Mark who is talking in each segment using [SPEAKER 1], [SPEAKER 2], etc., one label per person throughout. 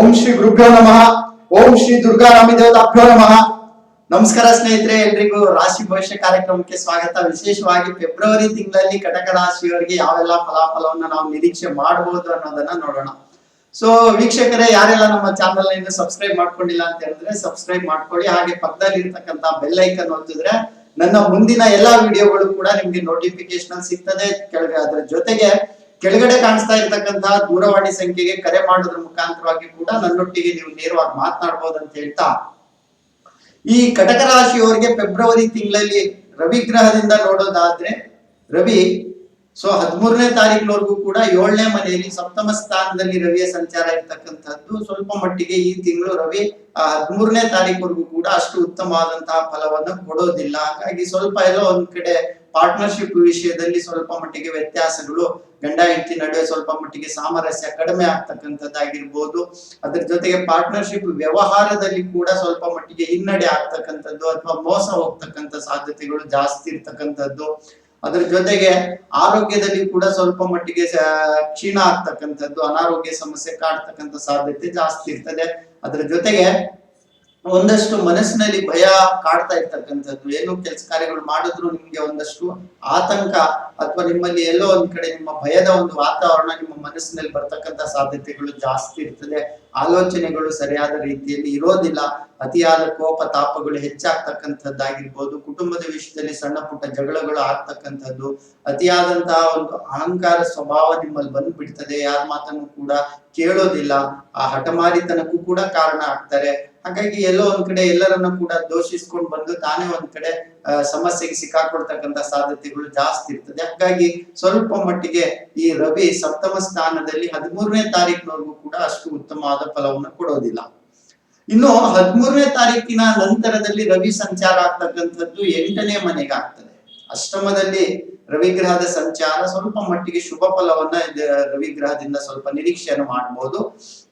[SPEAKER 1] ಓಂ ಶ್ರೀ ಗುರುಭ್ಯೋ ನಮಃ. ಓಂ ಶ್ರೀ ದುರ್ಗಾ ದೇವತಾಭ್ಯೋ ನಮಃ. ನಮಸ್ಕಾರ ಸ್ನೇಹಿತರೆ, ಎಲ್ರಿಗೂ ರಾಶಿ ಭವಿಷ್ಯ ಕಾರ್ಯಕ್ರಮಕ್ಕೆ ಸ್ವಾಗತ. ವಿಶೇಷವಾಗಿ ಫೆಬ್ರವರಿ ತಿಂಗಳಲ್ಲಿ ಕಟಕ ರಾಶಿಯವರಿಗೆ ಯಾವೆಲ್ಲ ಫಲಾಫಲವನ್ನ ನಾವು ನಿರೀಕ್ಷೆ ಮಾಡಬಹುದು ಅನ್ನೋದನ್ನ ನೋಡೋಣ. ಸೊ ವೀಕ್ಷಕರೇ, ಯಾರೆಲ್ಲ ನಮ್ಮ ಚಾನಲ್ ಇನ್ನು ಸಬ್ಸ್ಕ್ರೈಬ್ ಮಾಡ್ಕೊಂಡಿಲ್ಲ ಅಂತ ಹೇಳಿದ್ರೆ ಸಬ್ಸ್ಕ್ರೈಬ್ ಮಾಡ್ಕೊಳ್ಳಿ. ಹಾಗೆ ಪಕ್ಕದಲ್ಲಿ ಇರ್ತಕ್ಕಂತ ಬೆಲ್ ಐಕನ್ ಒತ್ತಿದ್ರೆ ನನ್ನ ಮುಂದಿನ ಎಲ್ಲಾ ವಿಡಿಯೋಗಳು ಕೂಡ ನಿಮ್ಗೆ ನೋಟಿಫಿಕೇಶನ್ ಸಿಗ್ತದೆ. ಕೆಳಗೆ ಅದರ ಜೊತೆಗೆ ಕೆಳಗಡೆ ಕಾಣಿಸ್ತಾ ಇರ್ತಕ್ಕಂತಹ ದೂರವಾಣಿ ಸಂಖ್ಯೆಗೆ ಕರೆ ಮಾಡೋದ್ರ ಮುಖಾಂತರವಾಗಿ ಕೂಡ ನನ್ನೊಟ್ಟಿಗೆ ನೀವು ನೇರವಾಗಿ ಮಾತನಾಡಬಹುದು ಅಂತ ಹೇಳ್ತಾ, ಈ ಕಟಕ ರಾಶಿಯವರಿಗೆ ಫೆಬ್ರವರಿ ತಿಂಗಳಲ್ಲಿ ರವಿ ಗ್ರಹದಿಂದ ನೋಡೋದಾದ್ರೆ, ರವಿ ಸೊ ಹದಿಮೂರನೇ ತಾರೀಕಿನವರೆಗೂ ಕೂಡ ಏಳನೇ ಮನೆಯಲ್ಲಿ ಸಪ್ತಮ ಸ್ಥಾನದಲ್ಲಿ ರವಿಯ ಸಂಚಾರ ಇರ್ತಕ್ಕಂಥದ್ದು. ಸ್ವಲ್ಪ ಮಟ್ಟಿಗೆ ಈ ತಿಂಗಳು ರವಿ ಹದಿಮೂರನೇ ತಾರೀಕುವರೆಗೂ ಕೂಡ ಅಷ್ಟು ಉತ್ತಮವಾದಂತಹ ಫಲವನ್ನು ಕೊಡೋದಿಲ್ಲ. ಹಾಗಾಗಿ ಸ್ವಲ್ಪ ಎಲ್ಲೋ ಒಂದ್ ಕಡೆ ಪಾರ್ಟ್ನರ್ಶಿಪ್ ವಿಷಯದಲ್ಲಿ ಸ್ವಲ್ಪ ಮಟ್ಟಿಗೆ ವ್ಯತ್ಯಾಸಗಳು ಗಂಡ ಹೆಂಡತಿ ನಡುವೆ ಸ್ವಲ್ಪ ಮಟ್ಟಿಗೆ ಸಾಮರಸ್ಯ ಕಡಿಮೆ ಆಗ್ತಕ್ಕಂಥದ್ದಾಗಿರ್ಬೋದು. ಅದ್ರ ಜೊತೆಗೆ ಪಾರ್ಟ್ನರ್ಶಿಪ್ ವ್ಯವಹಾರದಲ್ಲಿ ಕೂಡ ಸ್ವಲ್ಪ ಮಟ್ಟಿಗೆ ಹಿನ್ನಡೆ ಆಗ್ತಕ್ಕಂಥದ್ದು ಅಥವಾ ಮೋಸ ಹೋಗ್ತಕ್ಕಂಥ ಸಾಧ್ಯತೆಗಳು ಜಾಸ್ತಿ ಇರ್ತಕ್ಕಂಥದ್ದು. ಅದ್ರ ಜೊತೆಗೆ ಆರೋಗ್ಯದಲ್ಲಿ ಕೂಡ ಸ್ವಲ್ಪ ಮಟ್ಟಿಗೆ ಕ್ಷೀಣ ಆಗ್ತಕ್ಕಂಥದ್ದು, ಅನಾರೋಗ್ಯ ಸಮಸ್ಯೆ ಕಾಡ್ತಕ್ಕಂಥ ಸಾಧ್ಯತೆ ಜಾಸ್ತಿ ಇರ್ತದೆ. ಅದ್ರ ಜೊತೆಗೆ ಒಂದಷ್ಟು ಮನಸ್ಸಿನಲ್ಲಿ ಭಯ ಕಾಡ್ತಾ ಇರ್ತಕ್ಕಂಥದ್ದು. ಏನು ಕೆಲಸ ಕಾರ್ಯಗಳು ಮಾಡಿದ್ರು ನಿಮ್ಗೆ ಒಂದಷ್ಟು ಆತಂಕ ಅಥವಾ ನಿಮ್ಮಲ್ಲಿ ಎಲ್ಲೋ ಒಂದ್ ಕಡೆ ನಿಮ್ಮ ಭಯದ ಒಂದು ವಾತಾವರಣ ನಿಮ್ಮ ಮನಸ್ಸಿನಲ್ಲಿ ಬರ್ತಕ್ಕಂಥ ಸಾಧ್ಯತೆಗಳು ಜಾಸ್ತಿ ಇರ್ತದೆ. ಆಲೋಚನೆಗಳು ಸರಿಯಾದ ರೀತಿಯಲ್ಲಿ ಇರೋದಿಲ್ಲ. ಅತಿಯಾದ ಕೋಪ, ತಾಪಗಳು ಹೆಚ್ಚಾಗ್ತಕ್ಕಂಥದ್ದಾಗಿರ್ಬೋದು. ಕುಟುಂಬದ ವಿಷಯದಲ್ಲಿ ಸಣ್ಣ ಪುಟ್ಟ ಜಗಳಗಳು ಆಗ್ತಕ್ಕಂಥದ್ದು. ಅತಿಯಾದಂತಹ ಒಂದು ಅಹಂಕಾರ ಸ್ವಭಾವ ನಿಮ್ಮಲ್ಲಿ ಬಂದ್ಬಿಡ್ತದೆ. ಯಾರ ಮಾತನ್ನು ಕೂಡ ಕೇಳೋದಿಲ್ಲ. ಆ ಹಠಮಾರಿತನಕ್ಕೂ ಕೂಡ ಕಾರಣ ಆಗ್ತಾರೆ. ಹಾಗಾಗಿ ಎಲ್ಲೋ ಒಂದ್ ಕಡೆ ಎಲ್ಲರನ್ನ ಕೂಡ ದೋಷಿಸ್ಕೊಂಡು ಬಂದು ತಾನೇ ಒಂದ್ ಕಡೆ ಸಮಸ್ಯೆಗೆ ಸಿಕ್ಕಾಕೊಡ್ತಕ್ಕಂತ ಸಾಧ್ಯತೆಗಳು ಜಾಸ್ತಿ ಇರ್ತದೆ. ಹಾಗಾಗಿ ಸ್ವಲ್ಪ ಮಟ್ಟಿಗೆ ಈ ರವಿ ಸಪ್ತಮ ಸ್ಥಾನದಲ್ಲಿ ಹದಿಮೂರನೇ ತಾರೀಕಿನವರೆಗೂ ಕೂಡ ಅಷ್ಟು ಉತ್ತಮವಾದ ಫಲವನ್ನು ಕೊಡೋದಿಲ್ಲ. ಇನ್ನು ಹದಿಮೂರನೇ ತಾರೀಕಿನ ನಂತರದಲ್ಲಿ ರವಿ ಸಂಚಾರ ಆಗ್ತಕ್ಕಂಥದ್ದು ಎಂಟನೇ ಮನೆಗೆ ಆಗ್ತದೆ. ಅಷ್ಟಮದಲ್ಲಿ ರವಿ ಗ್ರಹದ ಸಂಚಾರ ಸ್ವಲ್ಪ ಮಟ್ಟಿಗೆ ಶುಭ ಫಲವನ್ನ ರವಿ ಗ್ರಹದಿಂದ ಸ್ವಲ್ಪ ನಿರೀಕ್ಷೆಯನ್ನು ಮಾಡಬಹುದು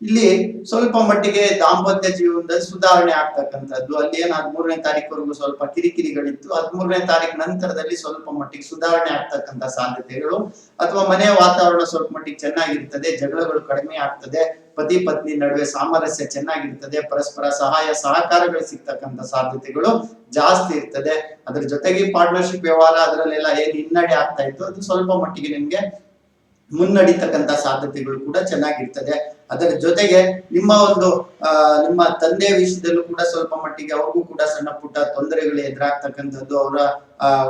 [SPEAKER 1] ಇಲ್ಲಿ ಸ್ವಲ್ಪ ಮಟ್ಟಿಗೆ ದಾಂಪತ್ಯ ಜೀವನದಲ್ಲಿ ಸುಧಾರಣೆ ಆಗ್ತಕ್ಕಂಥದ್ದು. ಅಲ್ಲಿ ಏನು ಹದಿಮೂರನೇ ತಾರೀಕುವರೆಗೂ ಸ್ವಲ್ಪ ಕಿರಿಕಿರಿಗಳಿತ್ತು. ಹದಿಮೂರನೇ ತಾರೀಕು ನಂತರದಲ್ಲಿ ಸ್ವಲ್ಪ ಮಟ್ಟಿಗೆ ಸುಧಾರಣೆ ಆಗ್ತಕ್ಕಂಥ ಸಾಧ್ಯತೆಗಳು. ಅಥವಾ ಮನೆಯ ವಾತಾವರಣ ಸ್ವಲ್ಪ ಮಟ್ಟಿಗೆ ಚೆನ್ನಾಗಿರ್ತದೆ, ಜಗಳಗಳು ಕಡಿಮೆ ಆಗ್ತದೆ, ಪತಿ ಪತ್ನಿ ನಡುವೆ ಸಾಮರಸ್ಯ ಚೆನ್ನಾಗಿರ್ತದೆ, ಪರಸ್ಪರ ಸಹಾಯ, ಸಹಕಾರಗಳು ಸಿಗ್ತಕ್ಕಂಥ ಸಾಧ್ಯತೆಗಳು ಜಾಸ್ತಿ ಇರ್ತದೆ. ಅದ್ರ ಜೊತೆಗೆ ಪಾರ್ಟ್ನರ್ಶಿಪ್ ವ್ಯವಹಾರ ಅದರಲ್ಲೆಲ್ಲ ಏನ್ ಹಿನ್ನಡೆ ಆಗ್ತಾ ಇತ್ತು, ಅದು ಸ್ವಲ್ಪ ಮಟ್ಟಿಗೆ ನಿಮ್ಗೆ ಮುನ್ನಡಿತಕ್ಕಂತ ಸಾಧ್ಯತೆಗಳು ಕೂಡ ಚೆನ್ನಾಗಿರ್ತದೆ. ಅದರ ಜೊತೆಗೆ ನಿಮ್ಮ ಒಂದು ನಿಮ್ಮ ತಂದೆ ವಿಷಯದಲ್ಲೂ ಕೂಡ ಸ್ವಲ್ಪ ಮಟ್ಟಿಗೆ ಅವ್ರಿಗೂ ಕೂಡ ಸಣ್ಣ ಪುಟ್ಟ ತೊಂದರೆಗಳು ಎದುರಾಗ್ತಕ್ಕಂಥದ್ದು, ಅವರ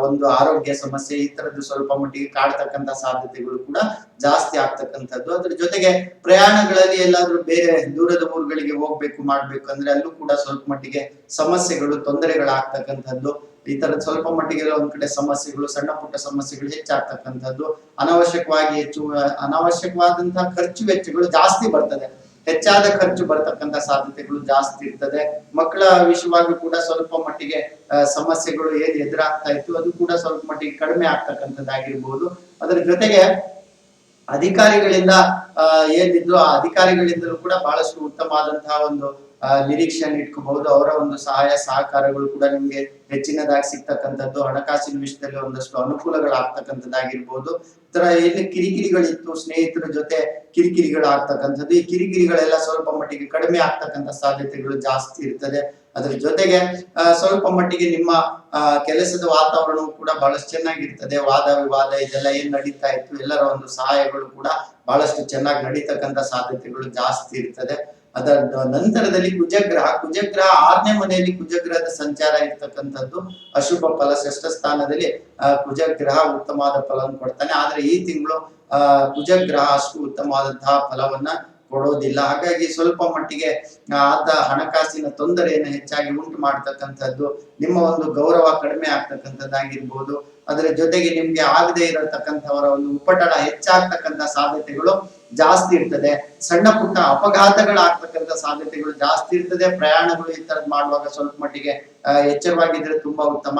[SPEAKER 1] ಒಂದು ಆರೋಗ್ಯ ಸಮಸ್ಯೆ ಈ ತರದ್ದು ಸ್ವಲ್ಪ ಮಟ್ಟಿಗೆ ಕಾಡ್ತಕ್ಕಂಥ ಸಾಧ್ಯತೆಗಳು ಕೂಡ ಜಾಸ್ತಿ ಆಗ್ತಕ್ಕಂಥದ್ದು. ಅದ್ರ ಜೊತೆಗೆ ಪ್ರಯಾಣಗಳಲ್ಲಿ ಎಲ್ಲಾದ್ರೂ ಬೇರೆ ದೂರದ ಊರುಗಳಿಗೆ ಹೋಗ್ಬೇಕು, ಮಾಡ್ಬೇಕು ಅಂದ್ರೆ ಅಲ್ಲೂ ಕೂಡ ಸ್ವಲ್ಪ ಮಟ್ಟಿಗೆ ಸಮಸ್ಯೆಗಳು, ತೊಂದರೆಗಳಾಗ್ತಕ್ಕಂಥದ್ದು. ಈ ತರದ ಸ್ವಲ್ಪ ಮಟ್ಟಿಗೆ ಒಂದ್ ಕಡೆ ಸಮಸ್ಯೆಗಳು, ಸಣ್ಣ ಪುಟ್ಟ ಸಮಸ್ಯೆಗಳು ಹೆಚ್ಚಾಗ್ತಕ್ಕಂಥದ್ದು. ಅನವಶ್ಯಕವಾಗಿ ಹೆಚ್ಚು, ಅನಾವಶ್ಯಕವಾದಂತಹ ಖರ್ಚು ವೆಚ್ಚಗಳು ಜಾಸ್ತಿ ಬರ್ತದೆ. ಹೆಚ್ಚಾದ ಖರ್ಚು ಬರ್ತಕ್ಕಂಥ ಸಾಧ್ಯತೆಗಳು ಜಾಸ್ತಿ ಇರ್ತದೆ. ಮಕ್ಕಳ ವಿಷಯವಾಗಿ ಕೂಡ ಸ್ವಲ್ಪ ಮಟ್ಟಿಗೆ ಸಮಸ್ಯೆಗಳು ಏನ್ ಎದುರಾಗ್ತಾ ಇತ್ತು, ಅದು ಕೂಡ ಸ್ವಲ್ಪ ಮಟ್ಟಿಗೆ ಕಡಿಮೆ ಆಗ್ತಕ್ಕಂಥದ್ದಾಗಿರ್ಬೋದು. ಅದರ ಜೊತೆಗೆ ಅಧಿಕಾರಿಗಳಿಂದ ಏನಿದ್ರು, ಆ ಅಧಿಕಾರಿಗಳಿಂದಲೂ ಕೂಡ ಬಹಳಷ್ಟು ಉತ್ತಮವಾದಂತಹ ಒಂದು ನಿರೀಕ್ಷೆಯನ್ನು ಇಟ್ಕೋಬಹುದು. ಅವರ ಒಂದು ಸಹಾಯ, ಸಹಕಾರಗಳು ಕೂಡ ನಿಮ್ಗೆ ಹೆಚ್ಚಿನದಾಗಿ ಸಿಗ್ತಕ್ಕಂಥದ್ದು. ಹಣಕಾಸಿನ ವಿಷಯದಲ್ಲಿ ಒಂದಷ್ಟು ಅನುಕೂಲಗಳಾಗ್ತಕ್ಕಂಥದ್ದಾಗಿರ್ಬೋದು. ತರ ಏನು ಕಿರಿಕಿರಿಗಳಿತ್ತು. ಸ್ನೇಹಿತರ ಜೊತೆ ಕಿರಿಕಿರಿಗಳಾಗ್ತಕ್ಕಂಥದ್ದು. ಈ ಕಿರಿಕಿರಿಗಳೆಲ್ಲ ಸ್ವಲ್ಪ ಮಟ್ಟಿಗೆ ಕಡಿಮೆ ಆಗ್ತಕ್ಕಂಥ ಸಾಧ್ಯತೆಗಳು ಜಾಸ್ತಿ ಇರ್ತದೆ. ಅದ್ರ ಜೊತೆಗೆ ಸ್ವಲ್ಪ ಮಟ್ಟಿಗೆ ನಿಮ್ಮ ಕೆಲಸದ ವಾತಾವರಣವು ಕೂಡ ಬಹಳಷ್ಟು ಚೆನ್ನಾಗಿರ್ತದೆ. ವಾದ ವಿವಾದ ಇದೆಲ್ಲ ಏನ್ ನಡೀತಾ ಇತ್ತು, ಎಲ್ಲರ ಒಂದು ಸಹಾಯಗಳು ಕೂಡ ಬಹಳಷ್ಟು ಚೆನ್ನಾಗಿ ನಡೀತಕ್ಕಂಥ ಸಾಧ್ಯತೆಗಳು ಜಾಸ್ತಿ ಇರ್ತದೆ. ಅದರ ನಂತರದಲ್ಲಿ ಕುಜಗ್ರಹ. ಕುಜಗ್ರಹ ಆರನೇ ಮನೆಯಲ್ಲಿ ಕುಜಗ್ರಹದ ಸಂಚಾರ ಇರ್ತಕ್ಕಂಥದ್ದು ಅಶುಭ ಫಲ ಷಷ್ಠ ಸ್ಥಾನದಲ್ಲಿ ಕುಜಗ್ರಹ ಉತ್ತಮವಾದ ಫಲವನ್ನು ಕೊಡ್ತಾನೆ. ಆದ್ರೆ ಈ ತಿಂಗಳು ಕುಜಗ್ರಹ ಅಷ್ಟು ಉತ್ತಮವಾದಂತಹ ಫಲವನ್ನ ಕೊಡೋದಿಲ್ಲ. ಹಾಗಾಗಿ ಸ್ವಲ್ಪ ಮಟ್ಟಿಗೆ ಆತ ಹಣಕಾಸಿನ ತೊಂದರೆಯನ್ನು ಹೆಚ್ಚಾಗಿ ಉಂಟು ಮಾಡ್ತಕ್ಕಂಥದ್ದು, ನಿಮ್ಮ ಒಂದು ಗೌರವ ಕಡಿಮೆ ಆಗ್ತಕ್ಕಂಥದ್ದಾಗಿರ್ಬೋದು. ಅದರ ಜೊತೆಗೆ ನಿಮ್ಗೆ ಆಗದೆ ಇರತಕ್ಕಂಥವರ ಒಂದು ಉಪಟಳ ಹೆಚ್ಚಾಗ್ತಕ್ಕಂಥ ಸಾಧ್ಯತೆಗಳು ಜಾಸ್ತಿ ಇರ್ತದೆ. ಸಣ್ಣ ಪುಟ್ಟ ಅಪಘಾತಗಳಾಗ್ತಕ್ಕಂಥ ಸಾಧ್ಯತೆಗಳು ಜಾಸ್ತಿ ಇರ್ತದೆ. ಪ್ರಯಾಣಗಳು ಈ ತರದ್ ಮಾಡುವಾಗ ಸ್ವಲ್ಪ ಮಟ್ಟಿಗೆ ಎಚ್ಚರವಾಗಿದ್ರೆ ತುಂಬಾ ಉತ್ತಮ.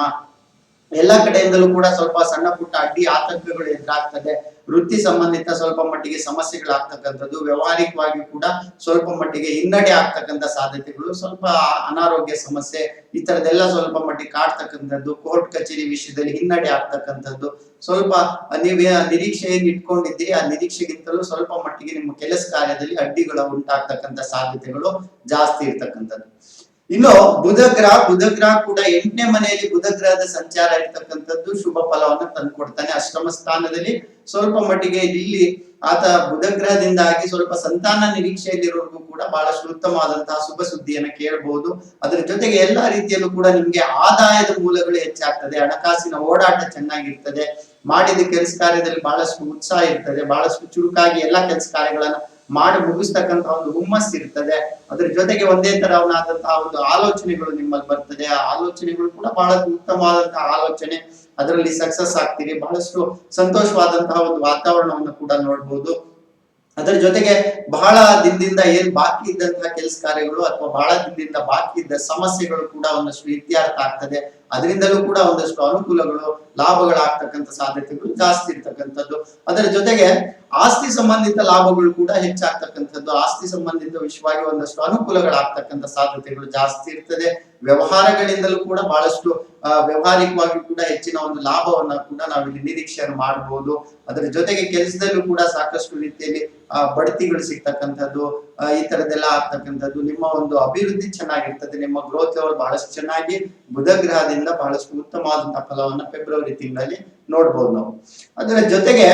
[SPEAKER 1] ಎಲ್ಲಾ ಕಡೆಯಿಂದಲೂ ಕೂಡ ಸ್ವಲ್ಪ ಸಣ್ಣ ಪುಟ್ಟ ಅಡ್ಡಿ ಆತಂಕಗಳು ಎದುರಾಗ್ತದೆ. ವೃತ್ತಿ ಸಂಬಂಧಿತ ಸ್ವಲ್ಪ ಮಟ್ಟಿಗೆ ಸಮಸ್ಯೆಗಳಾಗ್ತಕ್ಕಂಥದ್ದು, ವ್ಯವಹಾರಿಕವಾಗಿ ಕೂಡ ಸ್ವಲ್ಪ ಮಟ್ಟಿಗೆ ಹಿನ್ನಡೆ ಆಗ್ತಕ್ಕಂಥ ಸಾಧ್ಯತೆಗಳು, ಸ್ವಲ್ಪ ಅನಾರೋಗ್ಯ ಸಮಸ್ಯೆ, ಈ ತರದೆಲ್ಲ ಸ್ವಲ್ಪ ಮಟ್ಟಿಗೆ ಕಾಡ್ತಕ್ಕಂಥದ್ದು, ಕೋರ್ಟ್ ಕಚೇರಿ ವಿಷಯದಲ್ಲಿ ಹಿನ್ನಡೆ ಆಗ್ತಕ್ಕಂಥದ್ದು. ಸ್ವಲ್ಪ ನೀವೇ ನಿರೀಕ್ಷೆ ಏನ್ ಇಟ್ಕೊಂಡಿದ್ದೀರಿ, ಆ ನಿರೀಕ್ಷೆಗಿಂತಲೂ ಸ್ವಲ್ಪ ಮಟ್ಟಿಗೆ ನಿಮ್ಮ ಕೆಲಸ ಕಾರ್ಯದಲ್ಲಿ ಅಡ್ಡಿಗಳು ಉಂಟಾಗ್ತಕ್ಕಂಥ ಸಾಧ್ಯತೆಗಳು ಜಾಸ್ತಿ ಇರ್ತಕ್ಕಂಥದ್ದು. ಇನ್ನು ಬುಧಗ್ರಹ ಬುಧಗ್ರಹ ಬುಧ ಗ್ರಹ ಕೂಡ ಎಂಟನೇ ಮನೆಯಲ್ಲಿ ಬುಧಗ್ರಹದ ಸಂಚಾರ ಇರ್ತಕ್ಕಂಥದ್ದು ಶುಭ ಫಲವನ್ನು ತಂದುಕೊಡ್ತಾನೆ. ಅಷ್ಟಮ ಸ್ಥಾನದಲ್ಲಿ ಸ್ವಲ್ಪ ಮಟ್ಟಿಗೆ ಇಲ್ಲಿ ಆತ ಬುಧಗ್ರಹದಿಂದಾಗಿ ಸ್ವಲ್ಪ ಸಂತಾನ ನಿರೀಕ್ಷೆಯಲ್ಲಿರೋರ್ಗೂ ಕೂಡ ಬಹಳಷ್ಟು ಉತ್ತಮವಾದಂತಹ ಶುಭ ಸುದ್ದಿಯನ್ನು ಕೇಳಬಹುದು ಅದರ ಜೊತೆಗೆ ಎಲ್ಲಾ ರೀತಿಯಲ್ಲೂ ಕೂಡ ನಿಮ್ಗೆ ಆದಾಯದ ಮೂಲಗಳು ಹೆಚ್ಚಾಗ್ತದೆ. ಹಣಕಾಸಿನ ಓಡಾಟ ಚೆನ್ನಾಗಿರ್ತದೆ. ಮಾಡಿದ ಕೆಲಸ ಕಾರ್ಯದಲ್ಲಿ ಬಹಳಷ್ಟು ಉತ್ಸಾಹ ಇರ್ತದೆ. ಬಹಳಷ್ಟು ಚುರುಕಾಗಿ ಎಲ್ಲಾ ಕೆಲಸ ಕಾರ್ಯಗಳನ್ನ ಮಾಡಿ ಮುಗಿಸ್ತಕ್ಕಂತ ಒಂದು ಹುಮ್ಮಸ್ ಇರ್ತದೆ. ಅದ್ರ ಜೊತೆಗೆ ಒಂದೇ ತರವನಾದಂತಹ ಒಂದು ಆಲೋಚನೆಗಳು ನಿಮ್ಮಲ್ಲಿ ಬರ್ತದೆ. ಆ ಆಲೋಚನೆಗಳು ಕೂಡ ಬಹಳ ಉತ್ತಮವಾದಂತಹ ಆಲೋಚನೆ. ಅದರಲ್ಲಿ ಸಕ್ಸಸ್ ಆಗ್ತೀರಿ. ಬಹಳಷ್ಟು ಸಂತೋಷವಾದಂತಹ ಒಂದು ವಾತಾವರಣವನ್ನು ಕೂಡ ನೋಡ್ಬೋದು. ಅದರ ಜೊತೆಗೆ ಬಹಳ ದಿನದಿಂದ ಏನ್ ಬಾಕಿ ಇದ್ದಂತಹ ಕೆಲಸ ಕಾರ್ಯಗಳು ಅಥವಾ ಬಹಳ ದಿನದಿಂದ ಬಾಕಿ ಇದ್ದ ಸಮಸ್ಯೆಗಳು ಕೂಡ ಒಂದಷ್ಟು ಇತ್ಯಾರ್ಥ ಆಗ್ತದೆ. ಅದರಿಂದಲೂ ಕೂಡ ಒಂದಷ್ಟು ಅನುಕೂಲಗಳು, ಲಾಭಗಳಾಗ್ತಕ್ಕಂಥ ಸಾಧ್ಯತೆಗಳು ಜಾಸ್ತಿ ಇರ್ತಕ್ಕಂಥದ್ದು. ಅದರ ಜೊತೆಗೆ ಆಸ್ತಿ ಸಂಬಂಧಿತ ಲಾಭಗಳು ಕೂಡ ಹೆಚ್ಚಾಗ್ತಕ್ಕಂಥದ್ದು. ಆಸ್ತಿ ಸಂಬಂಧಿತ ವಿಷಯವಾಗಿ ಒಂದಷ್ಟು ಅನುಕೂಲಗಳಾಗ್ತಕ್ಕಂಥ ಸಾಧ್ಯತೆಗಳು ಜಾಸ್ತಿ ಇರ್ತದೆ. ವ್ಯವಹಾರಗಳಿಂದಲೂ ಕೂಡ ಬಹಳಷ್ಟು ವ್ಯವಹಾರಿಕವಾಗಿ ಕೂಡ ಹೆಚ್ಚಿನ ಒಂದು ಲಾಭವನ್ನ ಕೂಡ ನಾವಿಲ್ಲಿ ನಿರೀಕ್ಷೆಯನ್ನು ಮಾಡಬಹುದು ಅದರ ಜೊತೆಗೆ ಕೆಲಸದಲ್ಲೂ ಕೂಡ ಸಾಕಷ್ಟು ರೀತಿಯಲ್ಲಿ ಬಡ್ತಿಗಳು ಸಿಗ್ತಕ್ಕಂಥದ್ದು. ಈ ತರದೆಲ್ಲ ಆಗ್ತಕ್ಕಂಥದ್ದು ನಿಮ್ಮ ಒಂದು ಅಭಿವೃದ್ಧಿ ಚೆನ್ನಾಗಿರ್ತದೆ, ನಿಮ್ಮ ಗ್ರೋತ್ ಲೆವೆಲ್ ಬಹಳಷ್ಟು ಚೆನ್ನಾಗಿ ಬುಧ ಗ್ರಹದಿಂದ ಬಹಳಷ್ಟು ಉತ್ತಮವಾದಂತಹ ಫಲವನ್ನ ಫೆಬ್ರವರಿ ತಿಂಗಳಲ್ಲಿ ನೋಡ್ಬೋದು ನಾವು. ಅದರ ಜೊತೆಗೆ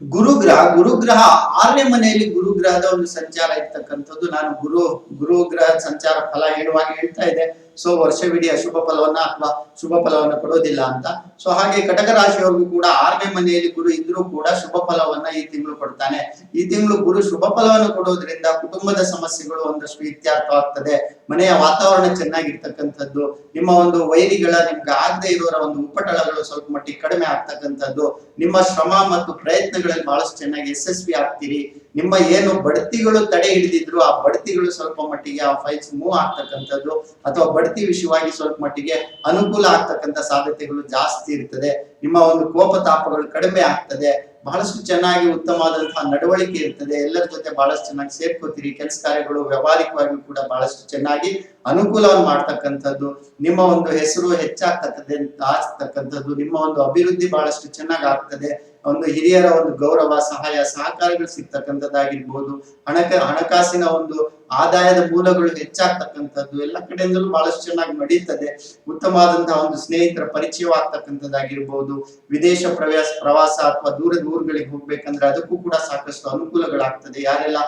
[SPEAKER 1] ಗುರುಗ್ರಹ ಗುರುಗ್ರಹ ಆರನೇ ಮನೆಯಲ್ಲಿ ಗುರುಗ್ರಹದ ಒಂದು ಸಂಚಾರ ಇರ್ತಕ್ಕಂಥದ್ದು. ನಾನು ಗುರು ಗುರುಗ್ರಹ ಸಂಚಾರ ಫಲ ಹೇಳುವಾಗ ಹೇಳ್ತಾ ಇದೆ ಸೊ ವರ್ಷವಿಡೀ ಅಶುಭ ಫಲವನ್ನ ಅಥವಾ ಶುಭ ಫಲವನ್ನ ಕೊಡೋದಿಲ್ಲ ಅಂತ. ಸೊ ಹಾಗೆ ಕಟಕ ರಾಶಿಯವ್ರಿಗೂ ಕೂಡ ಆರನೇ ಮನೆಯಲ್ಲಿ ಗುರು ಇದ್ರೂ ಕೂಡ ಶುಭ ಫಲವನ್ನ ಈ ತಿಂಗಳು ಕೊಡ್ತಾನೆ. ಈ ತಿಂಗಳು ಗುರು ಶುಭ ಫಲವನ್ನು ಕೊಡೋದ್ರಿಂದ ಕುಟುಂಬದ ಸಮಸ್ಯೆಗಳು ಒಂದಷ್ಟು ಇತ್ಯರ್ಥವಾಗ್ತದೆ. ಮನೆಯ ವಾತಾವರಣ ಚೆನ್ನಾಗಿರ್ತಕ್ಕಂಥದ್ದು, ನಿಮ್ಮ ಒಂದು ವೈರಿಗಳ ನಿಮ್ಗೆ ಆಗದೆ ಇರೋರ ಒಂದು ಉಪಟಳಗಳು ಸ್ವಲ್ಪ ಮಟ್ಟಿಗೆ ಕಡಿಮೆ ಆಗ್ತಕ್ಕಂಥದ್ದು, ನಿಮ್ಮ ಶ್ರಮ ಮತ್ತು ಪ್ರಯತ್ನಗಳಲ್ಲಿ ಬಹಳಷ್ಟು ಚೆನ್ನಾಗಿ ಯಶಸ್ವಿ ಆಗ್ತೀರಿ. ನಿಮ್ಮ ಏನು ಬಡ್ತಿಗಳು ತಡೆ ಹಿಡಿದಿದ್ರು, ಆ ಬಡ್ತಿಗಳು ಸ್ವಲ್ಪ ಮಟ್ಟಿಗೆ ಆ ಫೈಲ್ಸ್ ಮೂವ್ ಆಗ್ತಕ್ಕಂಥದ್ದು ಅಥವಾ ಬಡ್ತಿ ವಿಷಯವಾಗಿ ಸ್ವಲ್ಪ ಮಟ್ಟಿಗೆ ಅನುಕೂಲ ಆಗ್ತಕ್ಕಂಥ ಸಾಧ್ಯತೆಗಳು ಜಾಸ್ತಿ ಇರ್ತದೆ. ನಿಮ್ಮ ಒಂದು ಕೋಪ ತಾಪಗಳು ಕಡಿಮೆ ಆಗ್ತದೆ. ಬಹಳಷ್ಟು ಚೆನ್ನಾಗಿ ಉತ್ತಮವಾದಂತಹ ನಡವಳಿಕೆ ಇರ್ತದೆ. ಎಲ್ಲರ ಜೊತೆ ಬಹಳಷ್ಟು ಚೆನ್ನಾಗಿ ಸೇರ್ಕೋತೀರಿ. ಕೆಲಸ ಕಾರ್ಯಗಳು ವ್ಯವಹಾರಿಕವಾಗಿಯೂ ಕೂಡ ಬಹಳಷ್ಟು ಚೆನ್ನಾಗಿ ಅನುಕೂಲವನ್ನು ಮಾಡ್ತಕ್ಕಂಥದ್ದು. ನಿಮ್ಮ ಒಂದು ಹೆಸರು ಹೆಚ್ಚಾಗ್ತಕ್ಕಂಥದ್ದು ಆಗ್ತಕ್ಕಂಥದ್ದು, ನಿಮ್ಮ ಒಂದು ಅಭಿವೃದ್ಧಿ ಬಹಳಷ್ಟು ಚೆನ್ನಾಗಿ ಆಗ್ತದೆ. ಒಂದು ಹಿರಿಯರ ಒಂದು ಗೌರವ ಸಹಾಯ ಸಹಕಾರಗಳು ಸಿಗ್ತಕ್ಕಂಥದ್ದಾಗಿರ್ಬೋದು. ಹಣಕ ಹಣಕಾಸಿನ ಒಂದು ಆದಾಯದ ಮೂಲಗಳು ಹೆಚ್ಚಾಗ್ತಕ್ಕಂಥದ್ದು ಎಲ್ಲ ಕಡೆಯಿಂದಲೂ ಬಹಳಷ್ಟು ಚೆನ್ನಾಗಿ ನಡೀತದೆ. ಉತ್ತಮವಾದಂತಹ ಒಂದು ಸ್ನೇಹಿತರ ಪರಿಚಯವಾಗ್ತಕ್ಕಂಥದ್ದಾಗಿರ್ಬೋದು. ವಿದೇಶ ಪ್ರವಾಸ ಪ್ರವಾಸ ಅಥವಾ ದೂರದ ಊರುಗಳಿಗೆ ಹೋಗ್ಬೇಕಂದ್ರೆ ಅದಕ್ಕೂ ಕೂಡ ಸಾಕಷ್ಟು ಅನುಕೂಲಗಳಾಗ್ತದೆ. ಯಾರೆಲ್ಲ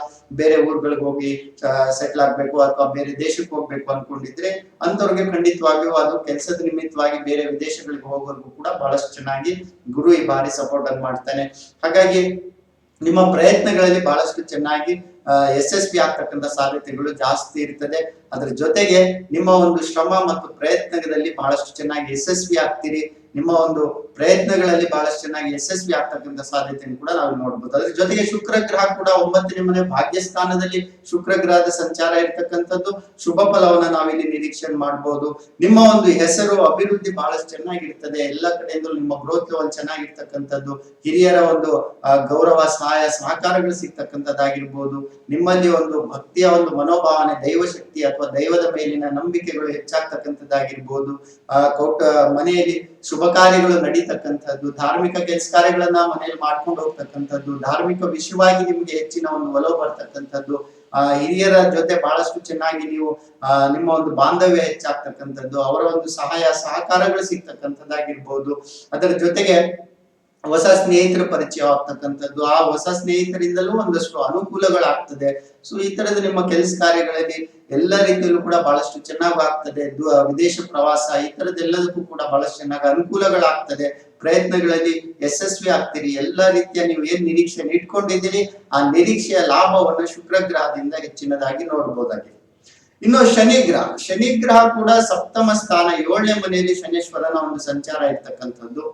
[SPEAKER 1] ಬೇರೆ ಊರುಗಳಿಗೆ ಹೋಗಿ ಸೆಟ್ಲ್ ಆಗ್ಬೇಕು ಅಥವಾ ಬೇರೆ ದೇಶಕ್ಕೆ ಹೋಗ್ಬೇಕು ಅನ್ಕೊಂಡಿದ್ರೆ ಅಂತವ್ರಿಗೆ ಖಂಡಿತವಾಗಿಯೂ ಅದು ಕೆಲಸದ ನಿಮಿತ್ತವಾಗಿ ಬೇರೆ ವಿದೇಶಗಳಿಗೆ ಹೋಗೋರ್ಗೂ ಕೂಡ ಬಹಳಷ್ಟು ಚೆನ್ನಾಗಿ ಗುರು ಈ ಬಾರಿ ಸಪೋರ್ಟ್ ಅನ್ನು ಮಾಡ್ತಾನೆ. ಹಾಗಾಗಿ ನಿಮ್ಮ ಪ್ರಯತ್ನಗಳಲ್ಲಿ ಬಹಳಷ್ಟು ಚೆನ್ನಾಗಿ ಯಶಸ್ವಿ ಆಗ್ತಕ್ಕಂಥ ಸಾಧ್ಯತೆಗಳು ಜಾಸ್ತಿ ಇರ್ತದೆ. ಅದ್ರ ಜೊತೆಗೆ ನಿಮ್ಮ ಒಂದು ಶ್ರಮ ಮತ್ತು ಪ್ರಯತ್ನದಲ್ಲಿ ಬಹಳಷ್ಟು ಚೆನ್ನಾಗಿ ಯಶಸ್ವಿ ಆಗ್ತೀರಿ. ನಿಮ್ಮ ಒಂದು ಪ್ರಯತ್ನಗಳಲ್ಲಿ ಬಹಳಷ್ಟು ಚೆನ್ನಾಗಿ ಯಶಸ್ವಿ ಆಗ್ತಕ್ಕಂಥ ಸಾಧ್ಯತೆಯನ್ನು ಕೂಡ ನಾವು ನೋಡ್ಬೋದು. ಅದ್ರ ಜೊತೆಗೆ ಶುಕ್ರ ಗ್ರಹ ಕೂಡ ಒಂಬತ್ತನೇ ಮನೆ ಭಾಗ್ಯ ಸ್ಥಾನದಲ್ಲಿ ಶುಕ್ರ ಗ್ರಹದ ಸಂಚಾರ ಇರ್ತಕ್ಕಂಥದ್ದು. ಶುಭ ಫಲವನ್ನ ನಾವಿಲ್ಲಿ ನಿರೀಕ್ಷೆ ಮಾಡ್ಬೋದು. ನಿಮ್ಮ ಒಂದು ಹೆಸರು, ಅಭಿವೃದ್ಧಿ ಬಹಳಷ್ಟು ಚೆನ್ನಾಗಿರ್ತದೆ. ಎಲ್ಲ ಕಡೆಯಿಂದಲೂ ನಿಮ್ಮ ಗ್ರೋತ್ ಲೆವೆಲ್ ಚೆನ್ನಾಗಿರ್ತಕ್ಕಂಥದ್ದು. ಹಿರಿಯರ ಒಂದು ಗೌರವ, ಸಹಾಯ, ಸಹಕಾರಗಳು ಸಿಗ್ತಕ್ಕಂಥದ್ದಾಗಿರ್ಬೋದು. ನಿಮ್ಮಲ್ಲಿ ಒಂದು ಭಕ್ತಿಯ ಒಂದು ಮನೋಭಾವನೆ, ದೈವ ಶಕ್ತಿ ಅಥವಾ ದೈವದ ಮೇಲಿನ ನಂಬಿಕೆಗಳು ಹೆಚ್ಚಾಗ್ತಕ್ಕಂಥದ್ದಾಗಿರ್ಬೋದು. ಆ, ಕೌಟ, ಮನೆಯಲ್ಲಿ ಶುಭ ಕಾರ್ಯಗಳು ನಡೀತಕ್ಕಂಥದ್ದು, ಧಾರ್ಮಿಕ ಕೆಲಸ ಕಾರ್ಯಗಳನ್ನ ಮನೆಯಲ್ಲಿ ಮಾಡ್ಕೊಂಡು ಹೋಗ್ತಕ್ಕಂಥದ್ದು, ಧಾರ್ಮಿಕ ವಿಷಯವಾಗಿ ನಿಮ್ಗೆ ಹೆಚ್ಚಿನ ಒಂದು ಒಲವು ಬರ್ತಕ್ಕಂಥದ್ದು, ಆ, ಹಿರಿಯರ ಜೊತೆ ಬಹಳಷ್ಟು ಚೆನ್ನಾಗಿ ನೀವು, ಆ, ನಿಮ್ಮ ಒಂದು ಬಾಂಧವ್ಯ ಹೆಚ್ಚಾಗ್ತಕ್ಕಂಥದ್ದು, ಅವರ ಒಂದು ಸಹಾಯ ಸಹಕಾರಗಳು ಸಿಗ್ತಕ್ಕಂಥದ್ದಾಗಿರ್ಬೋದು. ಅದರ ಜೊತೆಗೆ ಹೊಸ ಸ್ನೇಹಿತರ ಪರಿಚಯ ಆಗ್ತಕ್ಕಂಥದ್ದು, ಆ ಹೊಸ ಸ್ನೇಹಿತರಿಂದಲೂ ಒಂದಷ್ಟು ಅನುಕೂಲಗಳಾಗ್ತದೆ. ಸೊ ಈ ತರದ ನಿಮ್ಮ ಕೆಲಸ ಕಾರ್ಯಗಳಲ್ಲಿ ಎಲ್ಲ ರೀತಿಯಲ್ಲೂ ಕೂಡ ಬಹಳಷ್ಟು ಚೆನ್ನಾಗಿ ಆಗ್ತದೆ ವಿದೇಶ ಪ್ರವಾಸ ಈ ತರದೆಲ್ಲದಕ್ಕೂ ಕೂಡ ಬಹಳಷ್ಟು ಚೆನ್ನಾಗಿ ಅನುಕೂಲಗಳಾಗ್ತದೆ. ಪ್ರಯತ್ನಗಳಲ್ಲಿ ಯಶಸ್ವಿ ಆಗ್ತೀರಿ. ಎಲ್ಲ ರೀತಿಯ ನೀವು ಏನ್ ನಿರೀಕ್ಷೆ ಇಟ್ಕೊಂಡಿದ್ದೀರಿ ಆ ನಿರೀಕ್ಷೆಯ ಲಾಭವನ್ನು ಶುಕ್ರ ಗ್ರಹದಿಂದ ಹೆಚ್ಚಿನದಾಗಿ ನೋಡಬಹುದಾಗಿದೆ ಇನ್ನು ಶನಿ ಗ್ರಹ ಶನಿ ಕೂಡ ಸಪ್ತಮ ಸ್ಥಾನ ಏಳನೇ ಮನೆಯಲ್ಲಿ ಶನೇಶ್ವರನ ಒಂದು ಸಂಚಾರ ಇರ್ತಕ್ಕಂಥದ್ದು.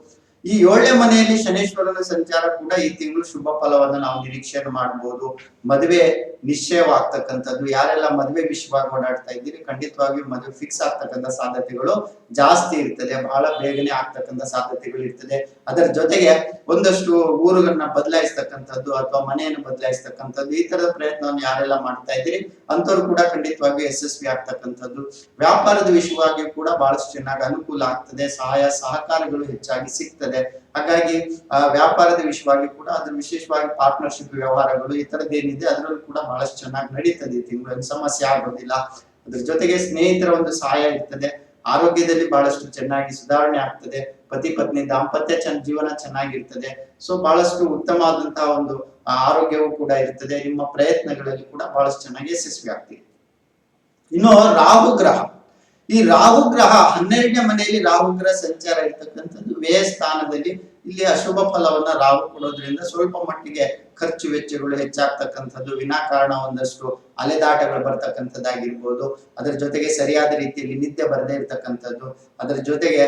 [SPEAKER 1] ಈ ಏಳನೇ ಮನೆಯಲ್ಲಿ ಶನೇಶ್ವರನ ಸಂಚಾರ ಕೂಡ ಈ ತಿಂಗಳು ಶುಭ ಫಲವನ್ನ ನಾವು ನಿರೀಕ್ಷೆಯನ್ನು ಮಾಡಬಹುದು ಮದುವೆ ನಿಶ್ಚಯವಾಗ್ತಕ್ಕಂಥದ್ದು. ಯಾರೆಲ್ಲ ಮದುವೆ ವಿಷಯವಾಗಿ ಓಡಾಡ್ತಾ ಇದ್ದೀರಿ, ಖಂಡಿತವಾಗಿಯೂ ಮದುವೆ ಫಿಕ್ಸ್ ಆಗ್ತಕ್ಕಂಥ ಸಾಧ್ಯತೆಗಳು ಜಾಸ್ತಿ ಇರ್ತದೆ. ಬಹಳ ಬೇಗನೆ ಆಗ್ತಕ್ಕಂಥ ಸಾಧ್ಯತೆಗಳು ಇರ್ತದೆ. ಅದರ ಜೊತೆಗೆ ಒಂದಷ್ಟು ಊರುಗಳನ್ನ ಬದಲಾಯಿಸ್ತಕ್ಕಂಥದ್ದು ಅಥವಾ ಮನೆಯನ್ನು ಬದಲಾಯಿಸ್ತಕ್ಕಂಥದ್ದು, ಈ ತರದ ಪ್ರಯತ್ನವನ್ನು ಯಾರೆಲ್ಲ ಮಾಡ್ತಾ ಇದ್ದೀರಿ ಅಂತವ್ರು ಕೂಡ ಖಂಡಿತವಾಗಿಯೂ ಯಶಸ್ವಿ ಆಗ್ತಕ್ಕಂಥದ್ದು. ವ್ಯಾಪಾರದ ವಿಷಯವಾಗಿಯೂ ಕೂಡ ಬಹಳಷ್ಟು ಚೆನ್ನಾಗಿ ಅನುಕೂಲ ಆಗ್ತದೆ. ಸಹಾಯ ಸಹಕಾರಗಳು ಹೆಚ್ಚಾಗಿ ಸಿಗ್ತದೆ. ಹಾಗಾಗಿ ಆ, ವ್ಯಾಪಾರದ ವಿಷಯವಾಗಿ ಕೂಡ ಅದ್ರ ವಿಶೇಷವಾಗಿ ಪಾರ್ಟ್ನರ್ಶಿಪ್ ವ್ಯವಹಾರಗಳು ಈ ತರದ್ದು ಏನಿದೆ ಅದರಲ್ಲೂ ಕೂಡ ಬಹಳಷ್ಟು ಚೆನ್ನಾಗಿ ನಡೀತದೆ. ಈ ತಿಂಗಳು ಸಮಸ್ಯೆ ಆಗೋದಿಲ್ಲ. ಅದ್ರ ಜೊತೆಗೆ ಸ್ನೇಹಿತರ ಒಂದು ಸಹಾಯ ಇರ್ತದೆ. ಆರೋಗ್ಯದಲ್ಲಿ ಬಹಳಷ್ಟು ಚೆನ್ನಾಗಿ ಸುಧಾರಣೆ ಆಗ್ತದೆ. ಪತಿ ಪತ್ನಿ ದಾಂಪತ್ಯ ಜೀವನ ಚೆನ್ನಾಗಿರ್ತದೆ. ಸೊ ಬಹಳಷ್ಟು ಉತ್ತಮವಾದಂತಹ ಒಂದು ಆರೋಗ್ಯವೂ ಕೂಡ ಇರ್ತದೆ. ನಿಮ್ಮ ಪ್ರಯತ್ನಗಳಲ್ಲಿ ಕೂಡ ಬಹಳಷ್ಟು ಚೆನ್ನಾಗಿ ಯಶಸ್ವಿ ಆಗ್ತೀವಿ ಇನ್ನು ರಾಹು ಗ್ರಹ. ಈ ರಾಹು ಗ್ರಹ ಹನ್ನೆರಡನೇ ಮನೆಯಲ್ಲಿ ರಾಹು ಗ್ರಹ ಸಂಚಾರ ಇರ್ತಕ್ಕಂಥದ್ದು ವ್ಯಯ ಸ್ಥಾನದಲ್ಲಿ ಇಲ್ಲಿ ಅಶುಭ ಫಲವನ್ನ ರಾಹು ಕೊಡೋದ್ರಿಂದ ಸ್ವಲ್ಪ ಮಟ್ಟಿಗೆ ಖರ್ಚು ವೆಚ್ಚಗಳು ಹೆಚ್ಚಾಗ್ತಕ್ಕಂಥದ್ದು, ವಿನಾಕಾರಣ ಒಂದಷ್ಟು ಅಲೆದಾಟಗಳು ಬರ್ತಕ್ಕಂಥದ್ದಾಗಿರ್ಬೋದು. ಅದರ ಜೊತೆಗೆ ಸರಿಯಾದ ರೀತಿಯಲ್ಲಿ ನಿದ್ದೆ ಬರದೇ ಇರ್ತಕ್ಕಂಥದ್ದು, ಅದರ ಜೊತೆಗೆ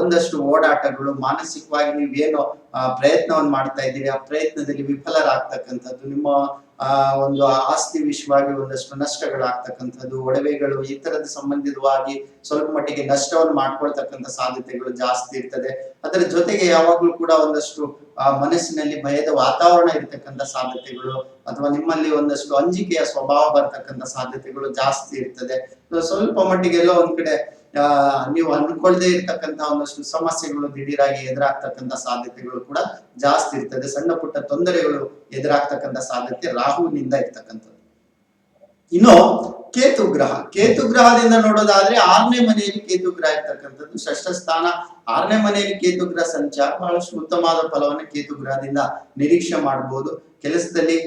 [SPEAKER 1] ಒಂದಷ್ಟು ಓಡಾಟಗಳು, ಮಾನಸಿಕವಾಗಿ ನೀವೇನು ಪ್ರಯತ್ನವನ್ನು ಮಾಡ್ತಾ ಇದ್ದೀರಿ, ಆ ಪ್ರಯತ್ನದಲ್ಲಿ ವಿಫಲರಾಗ್ತಕ್ಕಂಥದ್ದು, ನಿಮ್ಮ ಆ ಒಂದು ಆಸ್ತಿ ವಿಷಯವಾಗಿ ಒಂದಷ್ಟು ನಷ್ಟಗಳಾಗ್ತಕ್ಕಂಥದ್ದು, ಒಡವೆಗಳು ಈ ತರದ ಸಂಬಂಧಿತವಾಗಿ ಸ್ವಲ್ಪ ಮಟ್ಟಿಗೆ ನಷ್ಟವನ್ನು ಮಾಡ್ಕೊಳ್ತಕ್ಕಂಥ ಸಾಧ್ಯತೆಗಳು ಜಾಸ್ತಿ ಇರ್ತದೆ. ಅದರ ಜೊತೆಗೆ ಯಾವಾಗ್ಲೂ ಕೂಡ ಒಂದಷ್ಟು ಮನಸ್ಸಿನಲ್ಲಿ ಭಯದ ವಾತಾವರಣ ಇರ್ತಕ್ಕಂಥ ಸಾಧ್ಯತೆಗಳು ಅಥವಾ ನಿಮ್ಮಲ್ಲಿ ಒಂದಷ್ಟು ಅಂಜಿಕೆಯ ಸ್ವಭಾವ ಬರ್ತಕ್ಕಂಥ ಸಾಧ್ಯತೆಗಳು ಜಾಸ್ತಿ ಇರ್ತದೆ. ಸ್ವಲ್ಪ ಮಟ್ಟಿಗೆ ಎಲ್ಲೋ ಒಂದ್ ಕಡೆ ನೀವು ಅನ್ಕೊಳ್ದೇ ಇರ್ತಕ್ಕಂಥ ಒಂದಷ್ಟು ಸಮಸ್ಯೆಗಳು ದಿಢೀರಾಗಿ ಎದುರಾಗ್ತಕ್ಕಂಥ ಸಾಧ್ಯತೆಗಳು ಕೂಡ ಜಾಸ್ತಿ ಇರ್ತದೆ. ಸಣ್ಣ ಪುಟ್ಟ ತೊಂದರೆಗಳು ಎದುರಾಗ್ತಕ್ಕಂಥ ಸಾಧ್ಯತೆ ರಾಹುವಿನಿಂದ ಇರ್ತಕ್ಕಂಥದ್ದು. ಇನ್ನು ಕೇತು ಗ್ರಹ. ಕೇತು ಗ್ರಹದಿಂದ ನೋಡೋದಾದ್ರೆ ಆರನೇ ಮನೆಯಲ್ಲಿ ಕೇತು ಗ್ರಹ ಇರ್ತಕ್ಕಂಥದ್ದು. ಷಷ್ಠ ಸ್ಥಾನ. ಆರನೇ ಮನೆಯಲ್ಲಿ ಕೇತು ಗ್ರಹ ಸಂಚಾರ. ಬಹಳಷ್ಟು ಉತ್ತಮವಾದ ಫಲವನ್ನು ಕೇತು ಗ್ರಹದಿಂದ ನಿರೀಕ್ಷೆ ಮಾಡಬಹುದು ಕೆಲಸದಲ್ಲಿ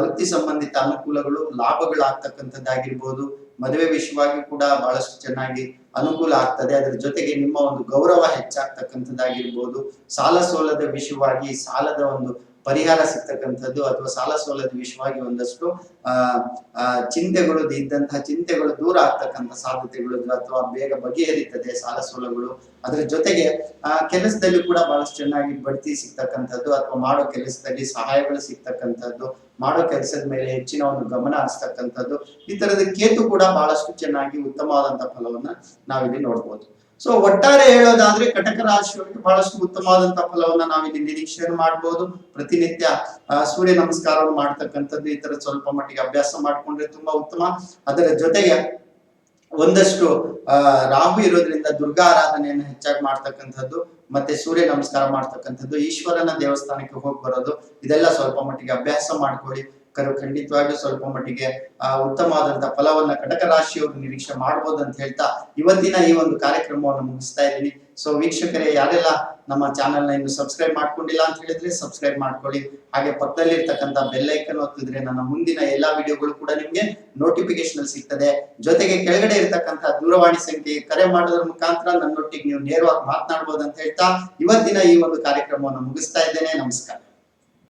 [SPEAKER 1] ವೃತ್ತಿ ಸಂಬಂಧಿತ ಅನುಕೂಲಗಳು, ಲಾಭಗಳಾಗ್ತಕ್ಕಂಥದ್ದಾಗಿರ್ಬೋದು. ಮದುವೆ ವಿಷಯವಾಗಿ ಕೂಡ ಬಹಳಷ್ಟು ಚೆನ್ನಾಗಿ ಅನುಕೂಲ ಆಗ್ತದೆ. ಅದರ ಜೊತೆಗೆ ನಿಮ್ಮ ಒಂದು ಗೌರವ ಹೆಚ್ಚಾಗ್ತಕ್ಕಂಥದ್ದಾಗಿರ್ಬೋದು. ಸಾಲ ಸೋಲದ ವಿಷಯವಾಗಿ ಸಾಲದ ಒಂದು ಪರಿಹಾರ ಸಿಗ್ತಕ್ಕಂಥದ್ದು ಅಥವಾ ಸಾಲ ಸೋಲದ ವಿಷಯವಾಗಿ ಒಂದಷ್ಟು, ಆ ಚಿಂತೆಗಳು, ಇದ್ದಂತಹ ಚಿಂತೆಗಳು ದೂರ ಆಗ್ತಕ್ಕಂಥ ಸಾಧ್ಯತೆಗಳು ಅಥವಾ ಬೇಗ ಬಗೆಹರಿತದೆ ಸಾಲ ಸೋಲಗಳು ಅದರ ಜೊತೆಗೆ, ಆ, ಕೆಲಸದಲ್ಲಿ ಕೂಡ ಬಹಳಷ್ಟು ಚೆನ್ನಾಗಿ ಬಡ್ತಿ ಸಿಗ್ತಕ್ಕಂಥದ್ದು ಅಥವಾ ಮಾಡೋ ಕೆಲಸದಲ್ಲಿ ಸಹಾಯಗಳು ಸಿಗ್ತಕ್ಕಂಥದ್ದು, ಮಾಡೋ ಕೆಲಸದ ಮೇಲೆ ಹೆಚ್ಚಿನ ಒಂದು ಗಮನ ಹರಿಸ್ತಕ್ಕಂಥದ್ದು, ಈ ತರದ ಕೇತು ಕೂಡ ಬಹಳಷ್ಟು ಚೆನ್ನಾಗಿ ಉತ್ತಮವಾದಂತಹ ಫಲವನ್ನ ನಾವಿಲ್ಲಿ ನೋಡ್ಬೋದು. ಸೊ ಒಟ್ಟಾರೆ ಹೇಳೋದಾದ್ರೆ ಕಟಕ ರಾಶಿಯವರಿಗೆ ಬಹಳಷ್ಟು ಉತ್ತಮವಾದಂತಹ ಫಲವನ್ನ ನಾವಿಲ್ಲಿ ನಿರೀಕ್ಷೆಯನ್ನು ಮಾಡಬಹುದು ಪ್ರತಿನಿತ್ಯ ಸೂರ್ಯ ನಮಸ್ಕಾರವನ್ನು ಮಾಡ್ತಕ್ಕಂಥದ್ದು ಈ ತರ ಸ್ವಲ್ಪ ಮಟ್ಟಿಗೆ ಅಭ್ಯಾಸ ಮಾಡ್ಕೊಂಡ್ರೆ ತುಂಬಾ ಉತ್ತಮ. ಅದರ ಜೊತೆಗೆ ಒಂದಷ್ಟು ರಾಹು ಇರೋದ್ರಿಂದ ದುರ್ಗಾ ಆರಾಧನೆಯನ್ನು ಹೆಚ್ಚಾಗಿ ಮಾಡ್ತಕ್ಕಂಥದ್ದು, ಮತ್ತೆ ಸೂರ್ಯ ನಮಸ್ಕಾರ ಮಾಡ್ತಕ್ಕಂಥದ್ದು, ಈಶ್ವರನ ದೇವಸ್ಥಾನಕ್ಕೆ ಹೋಗಿ ಬರೋದು, ಇದೆಲ್ಲ ಸ್ವಲ್ಪ ಮಟ್ಟಿಗೆ ಅಭ್ಯಾಸ ಮಾಡ್ಕೊಳ್ಳಿ. ಖಂಡಿತವಾಗಿಯೂ ಸ್ವಲ್ಪ ಮಟ್ಟಿಗೆ, ಆ ಉತ್ತಮವಾದಂತಹ ಫಲವನ್ನ ಕಟಕ ರಾಶಿಯವರು ನಿರೀಕ್ಷೆ ಮಾಡಬಹುದು ಅಂತ ಹೇಳ್ತಾ ಇವತ್ತಿನ ಈ ಒಂದು ಕಾರ್ಯಕ್ರಮವನ್ನು ಮುಗಿಸ್ತಾ ಇದ್ದೀನಿ. ಸೊ ವೀಕ್ಷಕರೇ, ಯಾರೆಲ್ಲ ನಮ್ಮ ಚಾನೆಲ್ನ ಇನ್ನು ಸಬ್ಸ್ಕ್ರೈಬ್ ಮಾಡ್ಕೊಂಡಿಲ್ಲ ಅಂತ ಹೇಳಿದ್ರೆ ಸಬ್ಸ್ಕ್ರೈಬ್ ಮಾಡ್ಕೊಳ್ಳಿ. ಹಾಗೆ ಪಕ್ಕದಲ್ಲಿ ಇರ್ತಕ್ಕಂಥ ಬೆಲ್ಲೈಕನ್ ಒತ್ತಿದ್ರೆ ನನ್ನ ಮುಂದಿನ ಎಲ್ಲಾ ವಿಡಿಯೋಗಳು ಕೂಡ ನಿಮ್ಗೆ ನೋಟಿಫಿಕೇಶನ್ ಸಿಗ್ತದೆ. ಜೊತೆಗೆ ಕೆಳಗಡೆ ಇರ್ತಕ್ಕಂಥ ದೂರವಾಣಿ ಸಂಖ್ಯೆಗೆ ಕರೆ ಮಾಡೋದ್ರ ಮುಖಾಂತರ ನನ್ನೊಟ್ಟಿಗೆ ನೀವು ನೇರವಾಗಿ ಮಾತನಾಡಬಹುದು ಅಂತ ಹೇಳ್ತಾ ಇವತ್ತಿನ ಈ ಒಂದು ಕಾರ್ಯಕ್ರಮವನ್ನು ಮುಗಿಸ್ತಾ ಇದ್ದೇನೆ. ನಮಸ್ಕಾರ.